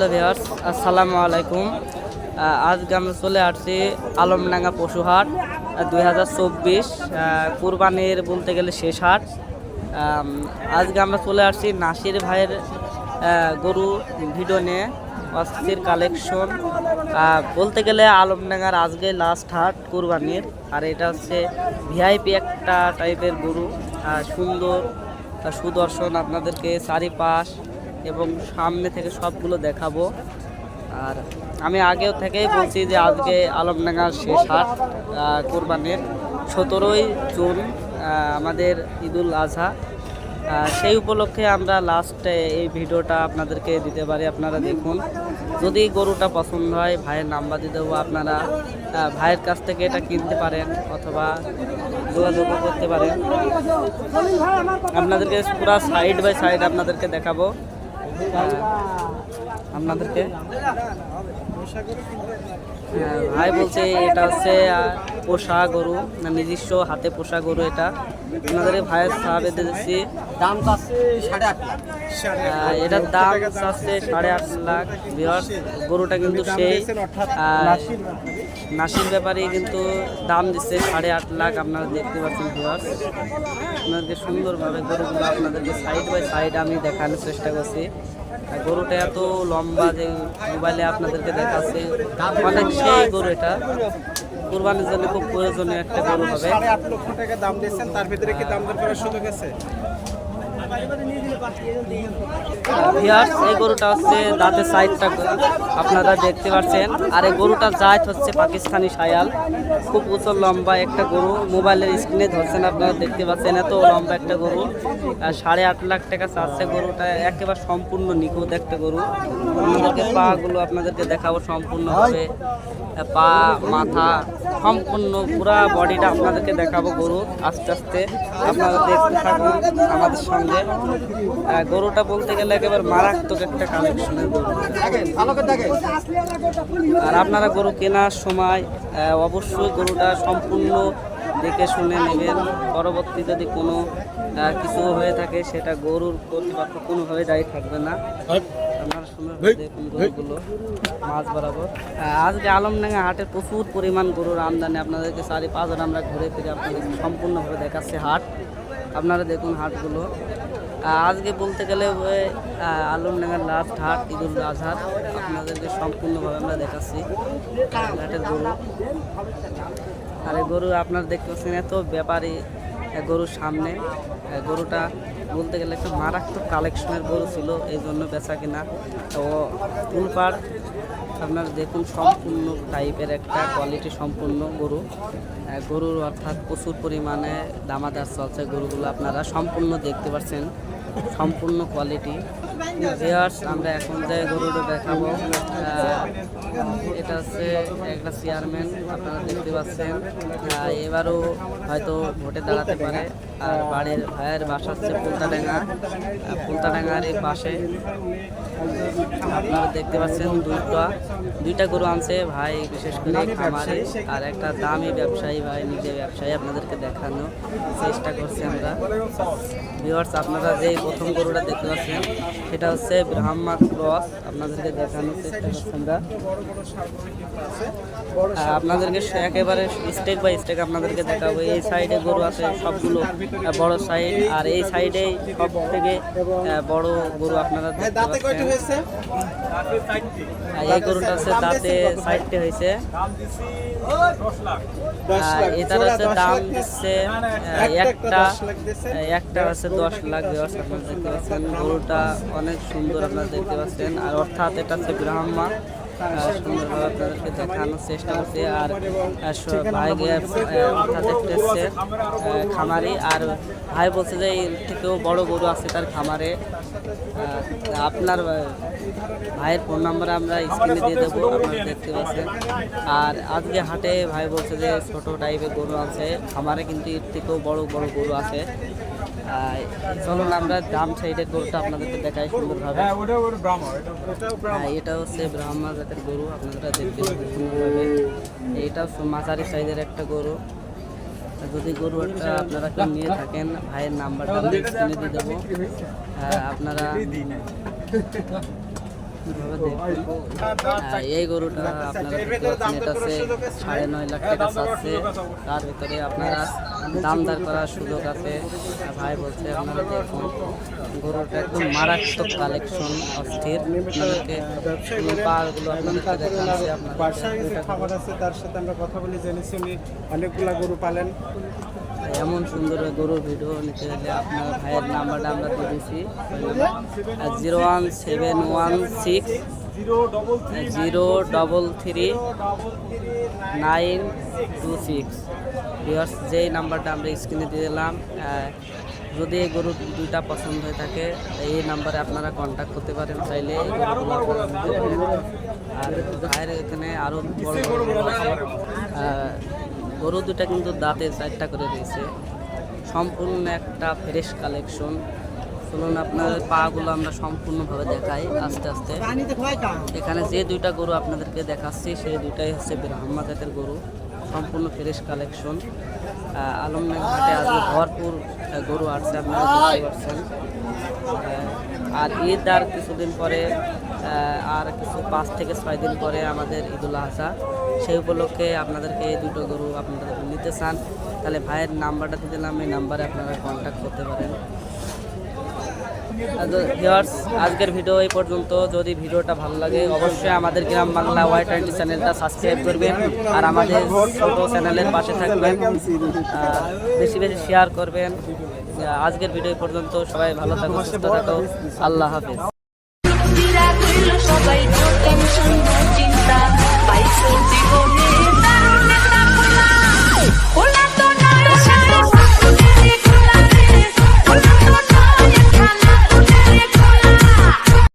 Hello viewers আসসালামু আলাইকুম। আজকে আমরা চলে আসছি আলমডাঙ্গা পশুহাট দুই হাজার চব্বিশ কুরবানির বলতে গেলে শেষ হাট। আজকে আমরা চলে আসছি নাসির ভাইয়ের গরু ভিডিও নিয়ে অস্থির কালেকশন বলতে গেলে আলমডাঙ্গার আজকে লাস্ট হাট কুরবানির, আর এটা হচ্ছে ভিআইপি একটা টাইপের গরু। সুন্দর সুদর্শন আপনাদেরকে চারিপাশ এবং সামনে থেকে সবগুলো দেখাবো। আর আমি আগেও থেকেই বলছি যে আজকে আলমডাঙ্গার শেষ হাট কোরবানির সতেরোই জুন আমাদের ঈদুল আজহা। সেই উপলক্ষে আমরা লাস্টে এই ভিডিওটা আপনাদেরকে দিতে পারি, আপনারা দেখুন। যদি গরুটা পছন্দ হয়, ভাইয়ের নাম্বার দিয়ে দেবো আপনারা। ভাইয়ের কাছ থেকে এটা কিনতে পারেন অথবা যোগাযোগ করতে পারেন। আপনাদেরকে পুরো সাইড বাই সাইড আপনাদেরকে দেখাবো। আপনাদেরকে ভাই বলছে এটা হচ্ছে পোষা গরু না নিজস্ব হাতে পোষা গরু এটা। আপনাদের ভাইয়ের সাহাবে দিয়েছি দাম চাচ্ছে সাড়ে আট লাখ। এটার দাম চাচ্ছে সাড়ে আট লাখ। বিহার গরুটা কিন্তু সেই নাসির ব্যাপারে কিন্তু দাম দিচ্ছে সাড়ে আট লাখ আপনারা দেখতে পাচ্ছেন বিহার আপনাদেরকে সুন্দরভাবে গরুগুলো আপনাদেরকে সাইড বাই সাইড আমি দেখানোর চেষ্টা করছি। গরুটা এত লম্বা যে মোবাইলে আপনাদেরকে দেখাচ্ছে অনেক সেই গরু এটা কোরবানির জন্য খুব প্রয়োজনীয় একটা গরু হবে। সাড়ে আট লক্ষ টাকা দাম দিয়েছেন, তার ভিতরে কি দাম দর করার সুযোগ আছে? ভিয়ার্স এই গরুটা হচ্ছে দাঁতের সাইডটা আপনারা দেখতে পাচ্ছেন। আর এই গরুটার জাত হচ্ছে পাকিস্তানি সায়াল খুব উঁচু লম্বা একটা গরু। মোবাইলের স্ক্রিনে ধরছেন আপনারা, দেখতে পাচ্ছেন, এত লম্বা একটা গরু। সাড়ে আট লাখ টাকা চাচ্ছে গরুটা। একেবারে সম্পূর্ণ নিখুঁত একটা গরু। আপনাদেরকে পাগুলো আপনাদেরকে দেখাবো সম্পূর্ণভাবে। পা, মাথা, সম্পূর্ণ পুরা বডিটা আপনাদেরকে দেখাবো গরু আস্তে আস্তে। আপনারা দেখতে থাকুন আমাদের সঙ্গে। গরুটা বলতে গেলে একেবারে মারাত্মক একটা কালেকশনের গরু। আর আপনারা গরু কেনার সময় অবশ্যই গরুটা সম্পূর্ণ দেখে শুনে নেবেন। পরবর্তী যদি কোনো কিছু হয়ে থাকে সেটা গরুর কর্তৃপক্ষ কোনোভাবে দায়ী থাকবে না। আপনারা দেখুন গরুগুলো মাছ বরাবর। আজকে আলমডাঙ্গা হাটে প্রচুর পরিমাণ গরুর আমদানি আপনাদেরকে চারি পাঁচ আমরা ঘুরে ফিরে আপনাদের সম্পূর্ণভাবে দেখাচ্ছে হাট। আপনারা দেখুন হাটগুলো। আজকে বলতে গেলে আলমডাঙ্গার লাস্ট হাট ঈদুল আজহার, আপনাদেরকে সম্পূর্ণভাবে আমরা দেখাচ্ছি। হাটের গরু। আর এই গরু আপনার দেখতে পাচ্ছেন, এত ব্যাপারী গরুর সামনে। গরুটা বলতে গেলে একটা মারাত্মক কালেকশনের গরু ছিল, এই জন্য বেচা কিনা। তো, ফুলপাড় আপনারা দেখুন, সম্পূর্ণ টাইপের একটা কোয়ালিটি সম্পূর্ণ গরু। গরুর অর্থাৎ প্রচুর পরিমাণে দামাদার চলছে গরুগুলো। আপনারা সম্পূর্ণ দেখতে পাচ্ছেন, সম্পূর্ণ কোয়ালিটি আমরা এখন যে গরুটা দেখাবো এটা হচ্ছে একটা চেয়ারম্যান, আপনারা দেখতে পাচ্ছেন। এবারও হয়তো ভোটে দাঁড়াতে পারে। আর বাড়ির ভাইয়ের বাসা হচ্ছে পুলতাডাঙ্গা। পুলতাডাঙ্গার এই পাশে আপনারা দেখতে পাচ্ছেন দুইটা দুইটা গরু আনছে। ভাই, বিশেষ করে খামারে। আর একটা দামি ব্যবসায়ী, ভাই নিজে ব্যবসায়ী আপনাদেরকে দেখানো চেষ্টা করছি আমরা। ভিউয়ার্স আপনারা যে প্রথম গরুটা দেখতে পাচ্ছেন, সেটা হচ্ছে ব্রাহ্মা ক্রস। আপনাদেরকে দেখানোর চেষ্টা করছি আমরা। আপনাদেরকে একেবারে স্টেক বাই স্টেক আপনাদেরকে দেখাবো। এই সাইডে গরু আছে সবগুলো বড় সাইড আর এই সাইডে সব থেকে বড় গরু আপনারা আর এই গরুটা আছে দাঁতে সাইডটে হয়েছে। এটার দশ দাম দিচ্ছে আহ, একটা একটা হচ্ছে দশ লাখ আপনারা দেখতে পাচ্ছেন। গরুটা অনেক সুন্দর আপনারা দেখতে পাচ্ছেন। আর অর্থাৎ এটা হচ্ছে ব্রাহ্মা। আপনাদেরকে দেখানোর চেষ্টা করছে আর ভাই হচ্ছে আহ, খামারি। আর ভাই বলছে যে এর থেকেও বড় গরু আছে তার খামারে। আপনার ভাইয়ের ফোন নাম্বার আমরা স্ক্রিনে দিয়ে দেবো আপনারা দেখতে পাচ্ছেন। আর আজকে হাটে ভাই বলছে যে ছোট টাইপের গরু আছে। খামারে কিন্তু এর থেকেও বড় বড় গরু আছে। চলুন আমরা দাম সাইডের গরুটা আপনাদেরকে দেখাই সুন্দরভাবে। হ্যাঁ, এটা হচ্ছে ব্রাহ্মা জাতের গরু আপনারা দেখবেন সুন্দরভাবে হচ্ছে মাঝারি সাইজের একটা গরু। যদি গরু একটা আপনারা কেউ নিয়ে থাকেন ভাইয়ের নাম্বারটা আমি দিয়ে দেবো। আহ, আপনারা এই গরুটা আপনারা সাড়ে নয় লাখ টাকা তার ভিতরে আপনারা দাম দর করার সুযোগ আছে। ভাই বলছে, আপনারা দেখুন, গরুটা একদম মারাত্মক কালেকশন অস্থির। আপনাদেরকে পাগুলো আপনাদেরকে দেখাচ্ছি, আপনারা তার সাথে আমরা কথা জেনেছি উনি অনেকগুলা গরু পালেন। এমন সুন্দর গরুর ভিডিও নিতে হলে আপনার ভাইয়ের নাম্বারটা আমরা দিয়ে দিয়েছি। Zero one seven one six zero double three nine two six. Viewers যেই নাম্বারটা আমরা স্ক্রিনে দিয়ে দিলাম যদি এই গরু দুইটা পছন্দ হয়ে থাকে, এই নাম্বারে আপনারা কন্ট্যাক্ট করতে পারেন চাইলে। আর ভাইয়ের এখানে আরও বড় বড় গরু দুটা কিন্তু দাঁতে চারটা করে দিয়েছে সম্পূর্ণ একটা ফ্রেশ কালেকশন চলুন আপনার পাগুলো আমরা সম্পূর্ণভাবে দেখাই আস্তে আস্তে। এখানে যে দুইটা গরু আপনাদেরকে দেখাচ্ছি, সেই দুইটাই হচ্ছে ব্রাহ্মা জাতের গরু। সম্পূর্ণ ফ্রেশ কালেকশন আলমনাগ ঘাটে আজকে ভরপুর গরু আসছে, আপনারা দেখতে পাচ্ছেন আর ঈদ আর কিছুদিন পরে আর কিছু পাঁচ থেকে ছয় দিন পরে আমাদের ঈদুল আজহা। সেই উপলক্ষে আপনাদেরকে এই দুটো গরু আপনারা নিতে চান, তাহলে ভাইয়ের নাম্বারটা দিলাম, এই নাম্বারে আপনারা কন্ট্যাক্ট করতে পারেন। ভিউয়ার্স আজকের ভিডিও এই পর্যন্ত। যদি ভিডিওটা ভালো লাগে, অবশ্যই আমাদের গ্রাম বাংলা ওয়াই টোয়েন্টি চ্যানেলটা সাবস্ক্রাইব করবেন, আর আমাদের ছোট চ্যানেলের পাশে থাকবেন। বেশি বেশি শেয়ার করবেন। আজকের ভিডিও পর্যন্ত। সবাই ভালো থাকো, সুস্থ থাকো। আল্লাহ হাফিজ।